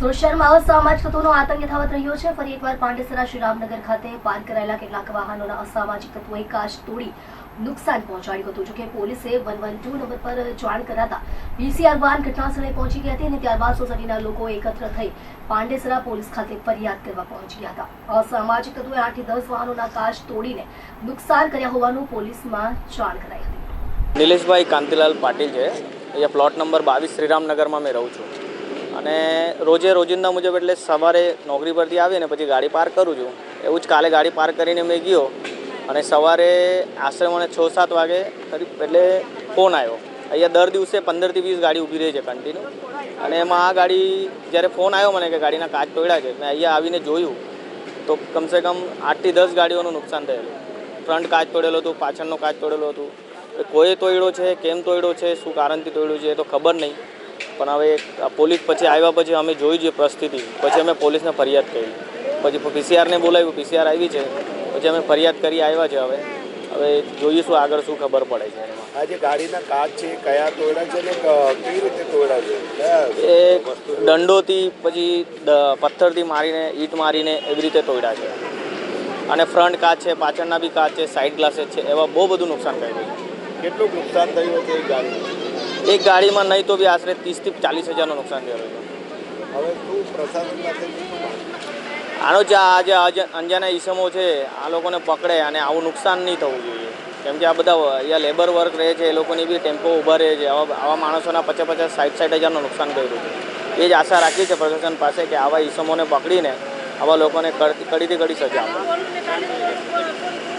સુરત અસામાજિક તત્વોનો આતંક યથાવત રહ્યો છે. ફરી એકવાર પાંડેસરા શ્રીરામનગર ખાતે પાર્ક કરાયેલા કેટલાક વાહનોના અસામાજિક તત્વોએ કાચ તોડી નુકસાન પહોંચાડ્યું હતું. જોકે પોલીસે વન વન ટુ નંબર પર જાણ કરાતા પીસીઆર વાહન ઘટનાસ્થળે પહોંચી ગયા હતી અને ત્યારબાદ સોસાયટીના લોકો એકત્ર થઈ પાંડેસરા પોલીસ ખાતે ફરિયાદ કરવા પહોંચી ગયા હતા. અસામાજિક તત્વોએ આઠથી દસ વાહનોના કાચ તોડીને નુકસાન કર્યા હોવાનું પોલીસમાં જાણ કરાઈ હતી. નિલેશભાઈ કાંતિલાલ પાટીલ છે. અહીંયા પ્લોટ નંબર બાવીસ શ્રીરામનગરમાં મેં રહું છું. અને રોજે રોજિંદા મુજબ એટલે સવારે નોકરી પરથી આવીને પછી ગાડી પાર્ક કરું છું. એવું જ કાલે ગાડી પાર્ક કરીને મેં ગયો અને સવારે આશરે મને છ સાત વાગે કરીબ એટલે ફોન આવ્યો. અહીંયા દર દિવસે પંદરથી વીસ ગાડી ઊભી રહી છે કન્ટિન્યુ અને એમાં આ ગાડી જ્યારે ફોન આવ્યો મને કે ગાડીના કાચ તોડ્યા છે, મેં અહીંયા આવીને જોયું તો કમસે કમ આઠથી દસ ગાડીઓનું નુકસાન થયેલું. ફ્રન્ટ કાચ તોડેલો હતું, પાછળનો કાચ તોડેલો હતું. કોઈ તોડ્યો છે, કેમ તોડ્યો છે, શું કારણથી તોડ્યું છે એ તો ખબર નહીં. પણ હવે પોલીસ પછી આવ્યા પછી અમે જોઈ જોઈએ પરિસ્થિતિ. પછી અમે પોલીસને ફરિયાદ કરી. પછી પીસીઆરને બોલાવ્યું. પીસીઆર આવી છે. પછી અમે ફરિયાદ કરી આવ્યા છે હવે. હવે જોઈશું આગળ શું ખબર પડે છે આ જે ગાડીના કાચ છે એ કયા તોડ્યા છે ને કેવી રીતે તોડ્યા છે? એ દંડોથી પછી પથ્થરથી મારીને ઈંટ મારીને એવી રીતે તોડ્યા છે. અને ફ્રન્ટ કાચ છે પાછળના બી કાચ છે સાઈડ ગ્લાસેસ છે એવા બહુ બધું નુકસાન કર્યું છે. કેટલું નુકસાન થયું હતું એ ગાડી એક ગાડીમાં નહીં તો બી આશરે ત્રીસથી ચાલીસ હજારનું નુકસાન થયેલું? આનો જે આ જે અજ- અંજાના ઈસમો છે આ લોકોને પકડે અને આવું નુકસાન નહીં થવું જોઈએ. કેમ કે આ બધા અહીંયા લેબર વર્ક રહે છે એ લોકોની બી ટેમ્પો ઊભા રહે છે. આવા આવા માણસોના પચાસ પચાસ સાઠ સાઠ હજારનું નુકસાન કર્યું છે એ જ આશા રાખી છે પ્રશાસન પાસે કે આવા ઈસમોને પકડીને આવા લોકોને કડીથી કડી સજા આપે.